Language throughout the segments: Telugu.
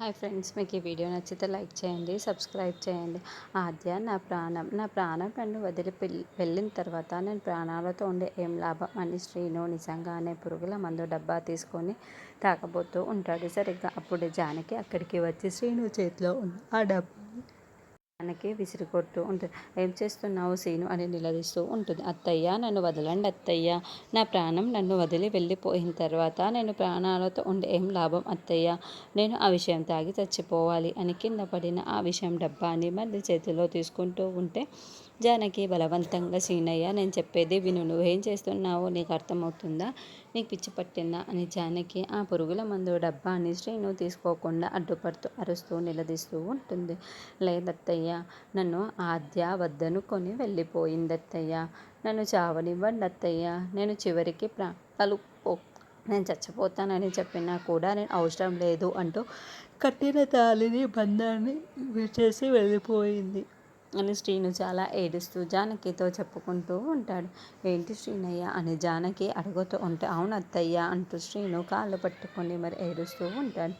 హాయ్ ఫ్రెండ్స్ మీకు ఈ వీడియో నచ్చితే లైక్ చేయండి సబ్స్క్రైబ్ చేయండి. ఆద్య నా ప్రాణం. నా ప్రాణం నన్ను వదిలి వెళ్ళిన తర్వాత నేను ప్రాణాలతో ఉండే ఏం లాభం? అని శ్రీను నిజంగానే పురుగుల మందు డబ్బా తీసుకొని తాకబోతూ ఉంటాడు సరిగ్గా. అప్పుడు జానకి అక్కడికి వచ్చి శ్రీను చేతిలో ఉన్న ఆ డబ్బా మనకి విసిరికొట్టు ఉంటుంది. ఏం చేస్తున్నావు సీను అని నిలదీస్తూ ఉంటుంది. అత్తయ్య నన్ను వదలండి అత్తయ్య. నా ప్రాణం నన్ను వదిలి వెళ్ళిపోయిన తర్వాత నేను ప్రాణాలతో ఉండే ఏం లాభం అత్తయ్య? నేను ఆ విషయం తాగి చచ్చిపోవాలి అని కింద పడిన ఆ విషయం డబ్బాని మళ్ళీ చేతిలో తీసుకుంటూ ఉంటే జానకి బలవంతంగా సీనయ్య నేను చెప్పేది విను. నువ్వేం చేస్తున్నావో నీకు అర్థమవుతుందా? నీకు పిచ్చి పట్టిందా? అని జానకి ఆ పురుగుల మందు డబ్బాని శ్రీను తీసుకోకుండా అడ్డుపడుతూ అరుస్తూ నిలదీస్తూ ఉంటుంది. లేదత్తయ్య నన్ను ఆద్య వద్దనుకొని వెళ్ళిపోయింది అత్తయ్య నన్ను చావనివ్వండి అత్తయ్య. నేను చివరికి ప్రాణాలు నేను చచ్చిపోతానని చెప్పినా కూడా నేను అవసరం లేదు అంటూ కట్టిన తాలిని బంధాన్ని విడిచేసి వెళ్ళిపోయింది అని శ్రీను చాలా ఏడుస్తూ జానకితో చెప్పుకుంటూ ఉంటాడు. ఏంటి శ్రీనయ్య అని జానకి అడుగుతూ ఉంటే అవును అత్తయ్య అంటూ శ్రీను కాళ్ళు పట్టుకొని మరి ఏడుస్తూ ఉంటాడు.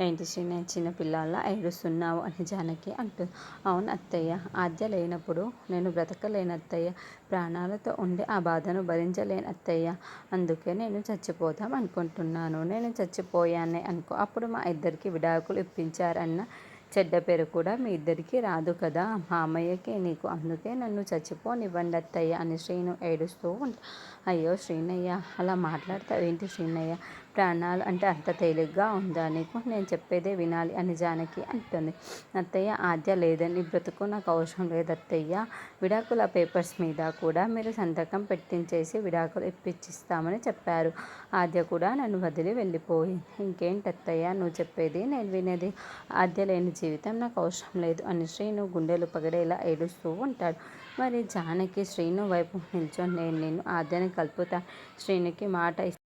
ఏంటి శ్రీనయ్య చిన్న పిల్లల్లా ఏడుస్తున్నావు అని జానకి అంటుంది అవును అత్తయ్య ఆద్య లేనప్పుడు నేను బ్రతకలేను అత్తయ్య. ప్రాణాలతో ఉండి ఆ బాధను భరించలేను అత్తయ్య. అందుకే నేను చచ్చిపోదాం అనుకుంటున్నాను. నేను చచ్చిపోయానే అనుకో. అప్పుడు మా ఇద్దరికి విడాకులు ఇప్పించారన్న చెడ్డ పేరు కూడా మీ ఇద్దరికి రాదు కదా. మామయ్యకే నీకు. అందుకే నన్ను చచ్చిపోనివ్వండి అత్తయ్య అని శ్రీను ఏడుస్తూ ఉంటా. అయ్యో శ్రీనయ్య అలా మాట్లాడతావు ఏంటి శ్రీనయ్య? ప్రాణాలు అంటే అంత తేలిగ్గా ఉందా నీకు? నేను చెప్పేదే వినాలి అని జానకి అంటుంది. అత్తయ్య ఆద్య లేదని బ్రతుకు నాకు అవసరం లేదు అత్తయ్య విడాకుల పేపర్స్ మీద కూడా మీరు సంతకం పెట్టించేసి విడాకులు ఇప్పించిస్తామని చెప్పారు. ఆద్య కూడా నన్ను వదిలి వెళ్ళిపోయింది. ఇంకేంటి అత్తయ్య నువ్వు చెప్పేది నేను వినేది. ఆద్య లేని జీవితం నాకు అవసరం లేదు అని శ్రీను గుండెలు పగడేలా ఏడుస్తూ ఉంటాడు. మరి జానకి శ్రీను వైపు నిల్చొని నేను నేను ఆద్యని కలుపుతా. శ్రీనుకి మాట